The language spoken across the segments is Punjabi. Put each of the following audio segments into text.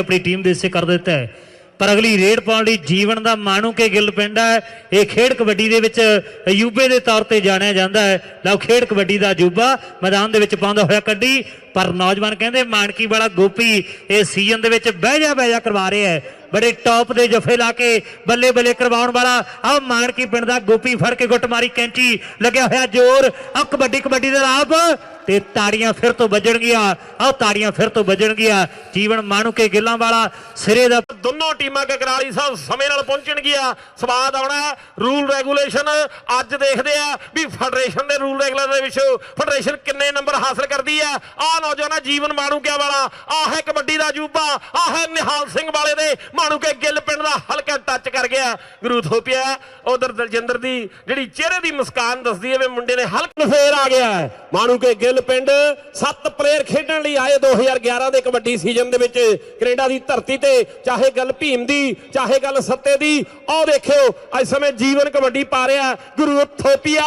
ਆਪਣੀ ਟੀਮ ਦੇ ਹਿੱਸੇ ਕਰ ਦਿੱਤਾ ਹੈ। ਪਰ ਅਗਲੀ ਰੇਡ ਪਾਉਣ ਲਈ ਜੀਵਨ ਦਾ ਮਾਣੂ ਕੇ ਗਿੱਲ ਪਿੰਡ ਹੈ। ਇਹ ਖੇਡ ਕਬੱਡੀ ਦੇ ਵਿੱਚ ਅਯੂਬੇ ਦੇ ਤੌਰ ਤੇ ਜਾਣਿਆ ਜਾਂਦਾ ਹੈ। ਲਓ, ਖੇਡ ਕਬੱਡੀ ਦਾ ਅਜੂਬਾ ਮੈਦਾਨ ਦੇ ਵਿੱਚ ਪਾਉਂਦਾ ਹੋਇਆ ਕੱਢੀ। ਪਰ ਨੌਜਵਾਨ ਕਹਿੰਦੇ, ਮਾਨਕੀ ਵਾਲਾ ਗੋਪੀ ਇਹ ਸੀਜ਼ਨ ਦੇ ਵਿੱਚ ਬਹਿ ਜਾ ਬਹਿ ਜਾ ਕਰਵਾ ਰਿਹਾ ਹੈ। ਬੜੇ ਟੌਪ ਦੇ ਜਫੇ ਲਾ ਕੇ ਬੱਲੇ ਬੱਲੇ ਕਰਵਾਉਣ ਵਾਲਾ ਆ ਮਾਨਕੀ ਪਿੰਡ ਦਾ ਗੋਪੀ ਫੜ ਕੇ ਗੁੱਟ ਮਾਰੀ ਕੈਂਚੀ ਲੱਗਿਆ ਹੋਇਆ ਜ਼ੋਰ। ਆ ਕਬੱਡੀ ਕਬੱਡੀ ਦੇ ਰਾਪ ਤੇ ਤਾੜੀਆਂ ਫਿਰ ਤੋਂ ਵੱਜਣਗੀਆਂ। ਆਹ ਤਾੜੀਆਂ ਫਿਰ ਤੋਂ ਵੱਜਣਗੀਆਂ। ਜੀਵਨ ਮਾਣੂ ਗਿੱਲਾਂ ਵਾਲਾ ਸਿਰੇ ਦਾ ਦੋਨੋਂ ਟੀਮਾਂ ਕਕਰਾਲੀ ਸਾਹਿਬ ਸਮੇਂ ਨਾਲ ਪਹੁੰਚਣਗੀਆਂ। ਸਵਾਦ ਆਉਣਾ ਰੂਲ ਰੈਗੂਲੇਸ਼ਨ ਅੱਜ ਦੇਖਦੇ ਆ ਵੀ ਫੈਡਰੇਸ਼ਨ ਦੇ ਰੂਲ ਰੈਗੂਲੇਸ਼ਨ ਦੇ ਵਿੱਚ ਫੈਡਰੇਸ਼ਨ ਕਿੰਨੇ ਨੰਬਰ ਹਾਸਲ ਕਰਦੀ ਆ। ਆ ਨੌਜਵਾਨਾ ਜੀਵਨ ਮਾਣੂਕਿਆ ਵਾਲਾ। ਆ ਹੈ ਕਬੱਡੀ ਦਾ ਅਜੂਬਾ ਆ ਹੈ ਨਿਹਾਲ ਸਿੰਘ ਵਾਲੇ ਦੇ ਮਾਣੂਕੇ ਗਿੱਲ ਪਿੰਡ ਦਾ ਹਲਕਾ ਟੱਚ ਕਰ ਗਿਆ। ਗੁਰੂ ਥੋਪਿਆ, ਉਧਰ ਦਲਜਿੰਦਰ ਦੀ ਜਿਹੜੀ ਚਿਹਰੇ ਦੀ ਮੁਸਕਾਨ ਦੱਸਦੀ ਹੈ, ਵੀ ਮੁੰਡੇ ਨੇ ਹਲਕ ਫੇਰ ਆ ਗਿਆ ਹੈ। ਮਾਣੂਕੇ ਗਿੱਲ ਪਿੰਡ ਸੱਤ ਪਲੇਅਰ ਖੇਡਣ ਲਈ ਆਏ 2011 ਦੇ ਕਬੱਡੀ ਸੀਜ਼ਨ ਦੇ ਵਿੱਚ। ਕੈਨੇਡਾ ਦੀ ਧਰਤੀ ਤੇ ਚਾਹੇ ਗੱਲ ਭੀਮ ਦੀ, ਚਾਹੇ ਗੱਲ ਸੱਤੇ ਦੀ, ਆਹ ਦੇਖਿਓ ਅੱਜ ਸਮੇਂ ਜੀਵਨ ਕਬੱਡੀ ਪਾ ਰਿਹਾ ਗੁਰੂ ਥੋਪੀਆ।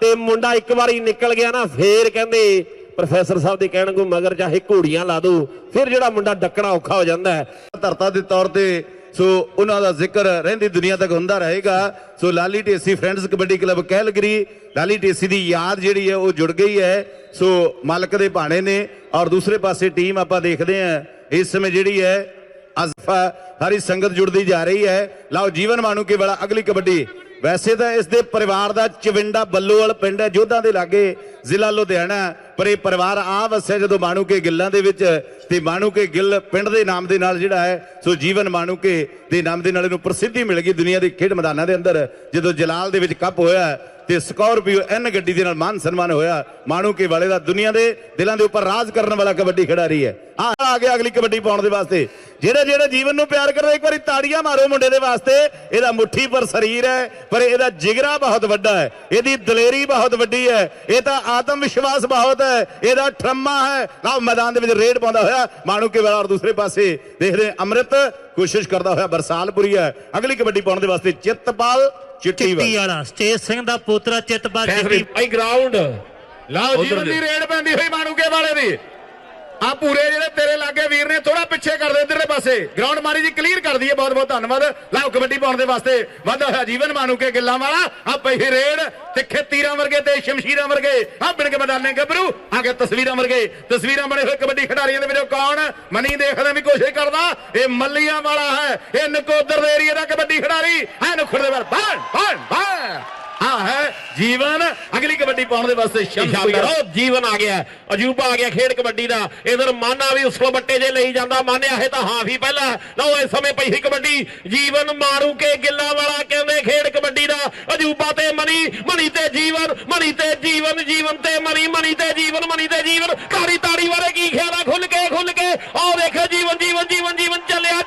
ਤੇ ਮੁੰਡਾ ਇੱਕ ਵਾਰੀ ਨਿਕਲ ਗਿਆ ਨਾ, ਫੇਰ ਕਹਿੰਦੇ ਪ੍ਰੋਫੈਸਰ ਸਾਹਿਬ ਦੇ ਕਹਿਣ ਨੂੰ ਮਗਰ ਚਾਹੇ ਘੋੜੀਆਂ ਲਾ ਦੋ, ਫਿਰ ਜਿਹੜਾ ਮੁੰਡਾ ਡੱਕਣਾ ਔਖਾ ਹੋ ਜਾਂਦਾ ਹੈ। ਧਰਤਾ ਦੇ ਤੌਰ ਤੇ, ਸੋ ਉਹਨਾਂ ਦਾ ਜ਼ਿਕਰ ਰਹਿੰਦੀ ਦੁਨੀਆ ਤੱਕ ਹੁੰਦਾ ਰਹੇਗਾ। So Lali Dhesi friends kabaddi club Calgary, Lali Dhesi ਦੀ ਯਾਦ ਜਿਹੜੀ ਹੈ ਉਹ ਜੁੜ ਗਈ ਹੈ। ਸੋ ਮਾਲਕ ਦੇ ਭਾਣੇ ਨੇ ਔਰ ਦੂਸਰੇ ਪਾਸੇ ਟੀਮ ਆਪਾਂ ਦੇਖਦੇ ਹਾਂ, ਇਸ ਸਮੇਂ ਜਿਹੜੀ ਹੈ, ਅਜ਼ਫਾ ਹਰੀ ਸੰਗਤ ਜੁੜਦੀ ਜਾ ਰਹੀ ਹੈ। ਲਓ ਜੀਵਨ ਮਾਨੂ ਕੇ ਵਾਲਾ ਅਗਲੀ ਕਬੱਡੀ। ਵੈਸੇ ਤਾਂ ਇਸ ਦੇ ਪਰਿਵਾਰ ਦਾ ਚਵਿੰਡਾ ਬੱਲੋਵਾਲ ਪਿੰਡ ਹੈ, ਜੋਧਾਂ ਦੇ ਲਾਗੇ ਜ਼ਿਲ੍ਹਾ ਲੁਧਿਆਣਾ। ਪਰ ਇਹ ਪਰਿਵਾਰ ਆ ਵਸਿਆ ਜਦੋਂ ਮਾਣੂ ਕੇ ਗਿੱਲਾਂ ਦੇ ਵਿੱਚ, ਤੇ ਮਾਣੂ ਕੇ ਗਿੱਲ ਪਿੰਡ ਦੇ ਨਾਮ ਦੇ ਨਾਲ ਜਿਹੜਾ ਹੈ, ਸੋ ਜੀਵਨ ਮਾਣੂ ਕੇ ਦੇ ਨਾਮ ਦੇ ਨਾਲ ਇਹਨੂੰ ਪ੍ਰਸਿੱਧੀ ਮਿਲ ਗਈ ਦੁਨੀਆ ਦੇ ਖੇਡ ਮੈਦਾਨਾਂ ਦੇ ਅੰਦਰ, ਜਦੋਂ ਜਲਾਲ ਦੇ ਵਿੱਚ ਕੱਪ ਹੋਇਆ ਤੇ ਸਕਾਰਪੀਓ ਐਨ ਗੱਡੀ ਦੇ ਨਾਲ ਮਾਨ ਸਨਮਾਨ ਹੋਇਆ। ਮਾਣੂ ਕੇ ਵਾਲੇ ਦਾ ਦੁਨੀਆ ਦੇ ਦਿਲਾਂ ਦੇ ਉੱਪਰ ਰਾਜ ਕਰਨ ਵਾਲਾ ਕਬੱਡੀ ਖਿਡਾਰੀ ਹੈ। ਆ ਆ ਗਿਆ ਅਗਲੀ ਕਬੱਡੀ ਪਾਉਣ ਦੇ ਵਾਸਤੇ। ਜਿਹੜੇ ਜਿਹੜੇ ਜੀਵਨ ਨੂੰ ਪਿਆਰ ਕਰਦੇ, ਇੱਕ ਵਾਰੀ ਤਾੜੀਆਂ ਮਾਰੋ ਮੁੰਡੇ ਦੇ ਵਾਸਤੇ। ਇਹਦਾ ਮੁੱਠੀ ਪਰ ਸਰੀਰ ਹੈ, ਪਰ ਇਹਦਾ ਜਿਗਰਾ ਬਹੁਤ ਵੱਡਾ ਹੈ। ਇਹਦੀ ਦਲੇਰੀ ਬਹੁਤ ਵੱਡੀ ਹੈ। ਇਹ ਤਾਂ ਆਤਮ ਵਿਸ਼ਵਾਸ ਬਹੁਤ ਹੈ। ਇਹਦਾ ਠਰਮਾ ਹੈ। ਲਓ ਮੈਦਾਨ ਦੇ ਵਿੱਚ ਰੇਡ ਪਾਉਂਦਾ ਹੋਇਆ ਮਾਣੂ ਕੇ ਵਾਲਾ ਔਰ ਦੂਸਰੇ ਪਾਸੇ ਦੇਖਦੇ ਹਾਂ, ਅੰਮ੍ਰਿਤ ਕੋਸ਼ਿਸ਼ ਕਰਦਾ ਹੋਇਆ ਬਰਸਾਲਪੁਰੀ ਹੈ। ਅਗਲੀ ਕਬੱਡੀ ਪਾਉਣ ਦੇ ਵਾਸਤੇ ਚਿੱਤਪਾਲ ਚਿੱਟੀ ਵਾਲਾ। ਸਟੇਜ ਸਿੰਘ ਦਾ ਪੋਤਰਾ ਚਿੱਤਪਾਲ ਚਿੱਟੀ ਆਈ ਗਰਾਊਂਡ ਲਓ ਜੀਵਨ ਦੀ। ਰੇਡ ਪੈਂਦੀ ਹੋਈ ਮਾਣੂਕੇ ਵਾਲੇ ਦੀ। ਆ ਪੂਰੇ ਜਿਹੜੇ ਤੇਰੇ ਲਾਗੇ ਵੀਰ ਨੇ ਥੋੜਾ ਪਿੱਛੇ ਕਰ ਦੇ ਇਧਰਲੇ ਪਾਸੇ। ਗਰਾਊਂਡ ਮਾਰੀ ਜੀ ਕਲੀਅਰ ਕਰ ਦਈਏ। ਬਹੁਤ ਬਹੁਤ ਧੰਨਵਾਦ। ਲਓ, ਕਬੱਡੀ ਪਾਉਣ ਦੇ ਵਾਸਤੇ ਵਾਧਾ ਹੋਇਆ ਜੀਵਨ ਮਾਣੂਕੇ ਗਿੱਲਾਂ ਵਾਲਾ। ਆ ਪਈ ਰੇਡ ਤਿੱਖੇ ਤੀਰਾਂ ਵਰਗੇ ਤੇ ਸ਼ਮਸ਼ੀਰਾਂ ਵਰਗੇ। ਆ ਬਿਨ ਕੇ ਮੈਦਾਨੇ ਗੱਭਰੂ, ਆ ਕੇ ਤਸਵੀਰਾਂ ਵਰਗੇ। ਤਸਵੀਰਾਂ ਬਣੇ ਹੋਏ ਕਬੱਡੀ ਖਿਡਾਰੀਆਂ ਦੇ ਵਿੱਚੋਂ ਕੌਣ? ਮਨੀ ਦੇਖਣ ਵੀ ਕੋਸ਼ਿਸ਼ ਕਰਦਾ। ਇਹ ਮੱਲੀਆਂ ਵਾਲਾ ਹੈ। ਇਹ ਨਕੋਦਰ ਦੇ ਏਰੀਆ ਦਾ ਕਬੱਡੀ ਖਿਡਾਰੀ। ਹੈ ਨੁਖੜ ਦੇ ਵੱਲ। ਬਣ ਬਣ। ਆ ਹੈ ਜੀਵਨ। ਅਗਲੀ ਕਬੱਡੀ ਪਾਉਣ ਦੇ ਵਾਸਤੇ ਸ਼ਮਸ਼ੀਰ ਜੀਵਨ ਆ ਗਿਆ। ਅਜੂਬਾ ਆ ਗਿਆ ਖੇਡ ਕਬੱਡੀ ਦਾ। ਇਧਰ ਮਾਨਾ ਵੀ ਉਸਲੋ ਬੱਟੇ ਜੇ ਲਈ ਜਾਂਦਾ। ਮਾਨਿਆ ਹੈ ਤਾਂ ਹਾਫ ਹੀ ਪਹਿਲਾਂ। ਲਓ ਇਸ ਸਮੇਂ ਪਈ ਸੀ ਕਬੱਡੀ। ਜੀਵਨ ਮਾਰੂ ਕੇ ਗਿੱਲਾ ਵਾਲਾ ਕਹਿੰਦੇ ਖੇਡ ਕਬੱਡੀ ਦਾ। ਅਜੂਬਾ ਤੇ ਮਨੀ ਮਣੀ ਤੇ ਜੀਵਨ ਮਣੀ ਤੇ ਜੀਵਨ ਜੀਵਨ ਤੇ ਮਣੀ ਮਣੀ ਤੇ ਜੀਵਨ ਮਣੀ ਤੇ ਜੀਵਨ। ਤਾੜੀ ਤਾੜੀ ਵਾਰੇ ਕੀ ਖਿਆਲਾ ਖੁੱਲ ਕੇ ਖੁੱਲ ਕੇ। ਆਹ ਦੇਖੋ ਜੀਵਨ ਜੀਵਨ ਜੀਵਨ ਜੀਵਨ ਚੱਲਿਆ।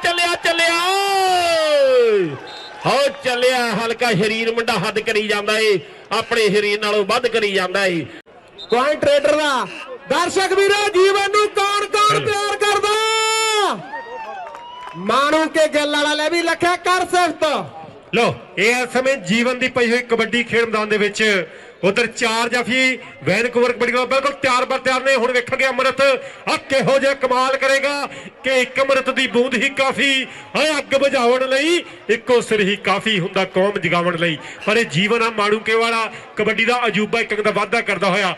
ਚੱਲਿਆ ਹਲਕਾ ਸ਼ਰੀਰ ਮੁੰਡਾ ਹੱਦ ਕਰੀ ਜਾਂਦਾ ਏ ਆਪਣੇ ਸ਼ਰੀਰ ਨਾਲੋਂ ਵੱਧ ਕਰੀ ਏ। ਕੋਇਨ ਟ੍ਰੇਡਰ ਦਾ? ਦਰਸ਼ਕ ਵੀਰੋ ਜੀਵਨ ਨੂੰ ਕੌਣ ਕੌਣ ਪਿਆਰ ਕਰਦਾ? ਮਾਣੂ ਕੇ ਗੱਲ ਵਾਲਾ ਲੈ ਵੀ ਲਖਿਆ ਕਰ ਸਿਫਤ। ਲੋ ਇਹ ਸਮੇਂ ਜੀਵਨ ਦੀ ਪਈ ਹੋਈ ਕਬੱਡੀ ਖੇਡ ਮੈਦਾਨ ਦੇ ਵਿੱਚ ਉਧਰ ਚਾਰ ਜਾਫੀ ਵੈਨਕੂਵਰ ਕਬੱਡੀ ਕਲੱਬ ਬਿਲਕੁਲ ਤਿਆਰ ਬਰ ਤਿਆਰ ਨੇ। ਹੁਣ ਵੇਖਾਂਗੇ ਅਮਰਤ। ਆ ਕਿਹੋ ਜਿਹਾ ਕਮਾਲ ਕਰੇਗਾ ਕਿ ਇੱਕ ਅਮਰਤ ਦੀ ਬੂੰਦ ਹੀ ਕਾਫੀ ਹੈ ਅੱਗ ਬੁਝਾਉਣ ਲਈ ਇੱਕੋ ਸਿਰ ਹੀ ਕਾਫੀ ਹੁੰਦਾ ਕੌਮ ਜਗਾਉਣ ਲਈ। ਪਰ ਇਹ ਜੀਵਨ ਆ ਮਾਣੂਕੇ ਵਾਲਾ। ਕਬੱਡੀ ਦਾ ਅਜੂਬਾ ਇੱਕ ਦਾ ਵਾਅਦਾ ਕਰਦਾ ਹੋਇਆ।